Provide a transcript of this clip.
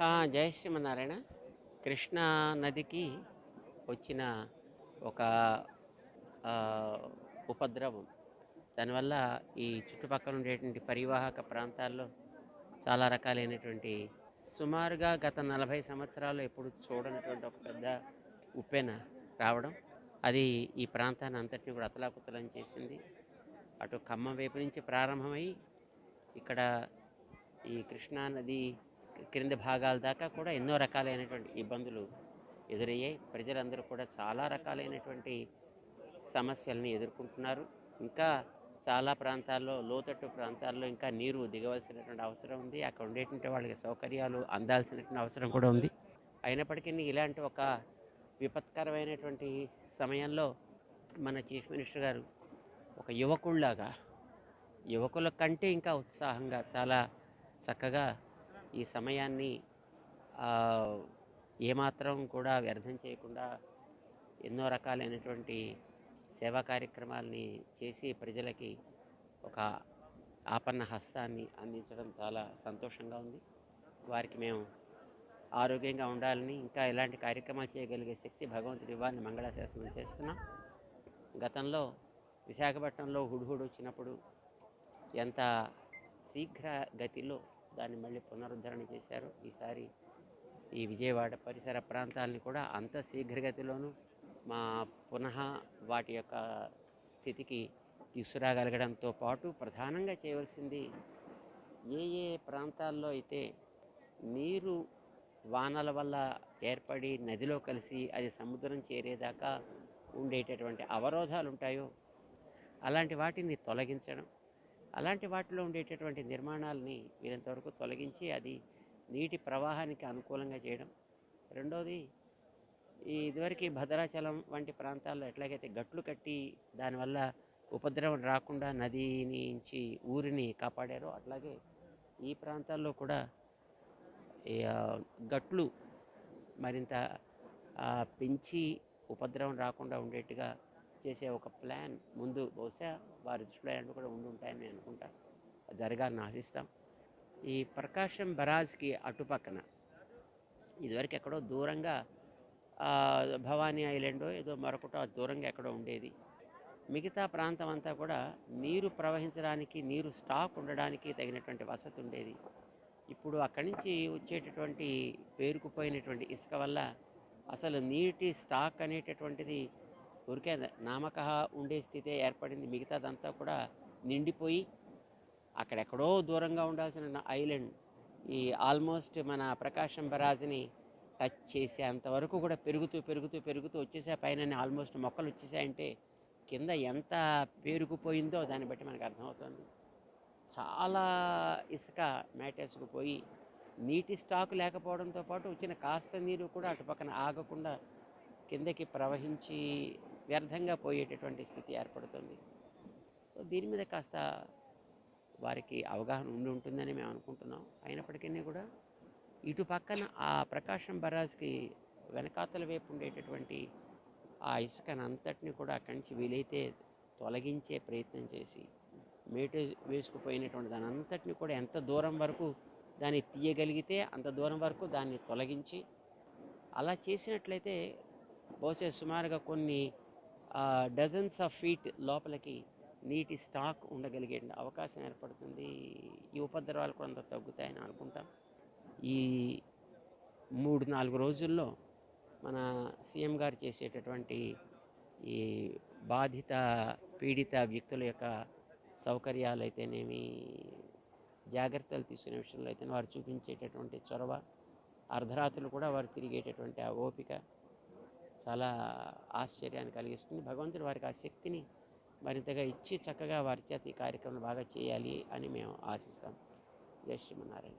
జయ శ్రీమన్నారాయణ. కృష్ణా నదికి వచ్చిన ఒక ఉపద్రవం. దానివల్ల ఈ చుట్టుపక్కల ఉండేటువంటి పరివాహక ప్రాంతాల్లో చాలా రకాలైనటువంటి సుమారుగా గత నలభై సంవత్సరాలు ఎప్పుడు చూడనటువంటి ఒక పెద్ద ఉప్పెన రావడం. అది ఈ ప్రాంతాన్ని అంతటిని కూడా అతలాకుతలం చేసింది. అటు ఖమ్మం వైపు నుంచి ప్రారంభమై ఇక్కడ ఈ కృష్ణా నది క్రింది భాగాల దాకా కూడా ఎన్నో రకాలైనటువంటి ఇబ్బందులు ఎదురయ్యాయి. ప్రజలందరూ కూడా చాలా రకాలైనటువంటి సమస్యల్ని ఎదుర్కొంటున్నారు. ఇంకా చాలా ప్రాంతాల్లో లోతట్టు ప్రాంతాల్లో ఇంకా నీరు దిగవలసినటువంటి అవసరం ఉంది. అక్కడ ఉండేటువంటి వాళ్ళకి సౌకర్యాలు అందాల్సినటువంటి అవసరం కూడా ఉంది. అయినప్పటికీ ఇలాంటి ఒక విపత్కరమైనటువంటి సమయంలో మన చీఫ్ మినిస్టర్ గారు ఒక యువకుల్లాగా యువకుల కంటే ఇంకా ఉత్సాహంగా చాలా చక్కగా ఈ సమయాన్ని ఏమాత్రం కూడా వ్యర్థం చేయకుండా ఎన్నో రకాలైనటువంటి సేవా కార్యక్రమాలని చేసి ప్రజలకి ఒక ఆపన్న హస్తాన్ని అందించడం చాలా సంతోషంగా ఉంది. వారికి మేము ఆరోగ్యంగా ఉండాలని ఇంకా ఇలాంటి కార్యక్రమాలు చేయగలిగే శక్తి భగవంతుడి ఇవ్వాలని మంగళాశాసనం చేస్తున్నాం. గతంలో విశాఖపట్నంలో హుడుహుడు వచ్చినప్పుడు ఎంత శీఘ్ర గతిలో దాన్ని మళ్ళీ పునరుద్ధరణ చేశారు. ఈసారి ఈ విజయవాడ పరిసర ప్రాంతాలని కూడా అంత శీఘ్రగతిలోనూ మా పునః వాటి యొక్క స్థితికి తీసుకురాగలగడంతో పాటు ప్రధానంగా చేయవలసింది ఏ ఏ ప్రాంతాల్లో అయితే నీరు వానల వల్ల ఏర్పడి నదిలో కలిసి అది సముద్రం చేరేదాకా ఉండేటటువంటి అవరోధాలు ఉంటాయో అలాంటి వాటిని తొలగించడం అలాంటి వాటిలో ఉండేటటువంటి నిర్మాణాలని వీరంతవరకు తొలగించి అది నీటి ప్రవాహానికి అనుకూలంగా చేయడం. రెండవది ఈ ఇదివరకు భద్రాచలం వంటి ప్రాంతాల్లో ఎట్లాగైతే గట్లు కట్టి దానివల్ల ఉపద్రవం రాకుండా నది నుంచి ఊరిని కాపాడారో అట్లాగే ఈ ప్రాంతాల్లో కూడా గట్లు మరింత పెంచి ఉపద్రవం రాకుండా ఉండేట్టుగా చేసే ఒక ప్లాన్ ముందు బహుశా వారి దృష్టిలో కూడా ఉండుంటాయని నేను అనుకుంటా. జరగాలని ఆశిస్తాం. ఈ ప్రకాశం బరాజ్కి అటుపక్కన ఇదివరకు ఎక్కడో దూరంగా భవానీ ఐలాండో ఏదో మరొకటో దూరంగా ఎక్కడో ఉండేది. మిగతా ప్రాంతం అంతా కూడా నీరు ప్రవహించడానికి నీరు స్టాక్ ఉండడానికి తగినటువంటి వసతి ఉండేది. ఇప్పుడు అక్కడి నుంచి వచ్చేటటువంటి పేరుకుపోయినటువంటి ఇసుక వల్ల అసలు నీటి స్టాక్ అనేటటువంటిది ఊరికే నామక ఉండే స్థితే ఏర్పడింది. మిగతాదంతా కూడా నిండిపోయి అక్కడెక్కడో దూరంగా ఉండాల్సిన ఐలాండ్ ఈ ఆల్మోస్ట్ మన ప్రకాశం బరాజ్ని టచ్ చేసే అంతవరకు కూడా పెరుగుతూ పెరుగుతూ పెరుగుతూ వచ్చేసే పైన ఆల్మోస్ట్ మొక్కలు వచ్చేసాయంటే కింద ఎంత పేరుకుపోయిందో దాన్ని బట్టి మనకు అర్థమవుతుంది. చాలా ఇసుక మేటేసుకుపోయి నీటి స్టాక్ లేకపోవడంతో పాటు వచ్చిన కాస్త నీరు కూడా అటు పక్కన ఆగకుండా కిందకి ప్రవహించి వ్యర్థంగా పోయేటటువంటి స్థితి ఏర్పడుతుంది. సో దీని మీద కాస్త వారికి అవగాహన ఉండి ఉంటుందని మేము అనుకుంటున్నాం. అయినప్పటికీ కూడా ఇటు పక్కన ఆ ప్రకాశం బరాజ్కి వెనకాతల వైపు ఉండేటటువంటి ఆ ఇసుకను అంతటిని కూడా అక్కడి నుంచి వీలైతే తొలగించే ప్రయత్నం చేసి మేటు వేసుకుపోయినటువంటి దాని అంతటిని కూడా ఎంత దూరం వరకు దాన్ని తీయగలిగితే అంత దూరం వరకు దాన్ని తొలగించి అలా చేసినట్లయితే బహుశా సుమారుగా కొన్ని డజన్స్ ఆఫ్ ఫీట్ లోపలికి నీటి స్టాక్ ఉండగలిగే అవకాశం ఏర్పడుతుంది. ఈ ఉపద్రవాలు కూడా అంత తగ్గుతాయని అనుకుంటాం. ఈ మూడు నాలుగు రోజుల్లో మన సీఎం గారు చేసేటటువంటి ఈ బాధిత పీడిత వ్యక్తుల యొక్క సౌకర్యాలు అయితేనేమి జాగ్రత్తలు తీసుకునే విషయంలో అయితే వారు చూపించేటటువంటి చొరవ అర్ధరాత్రులు కూడా వారు తిరిగేటటువంటి ఆ ఓపిక చాలా ఆశ్చర్యాన్ని కలిగిస్తుంది. భగవంతుడు వారికి ఆ శక్తిని మరింతగా ఇచ్చి చక్కగా వారి చేత ఈ కార్యక్రమం బాగా చేయాలి అని మేము ఆశిస్తాం. జయ శ్రీమన్నారాయణ.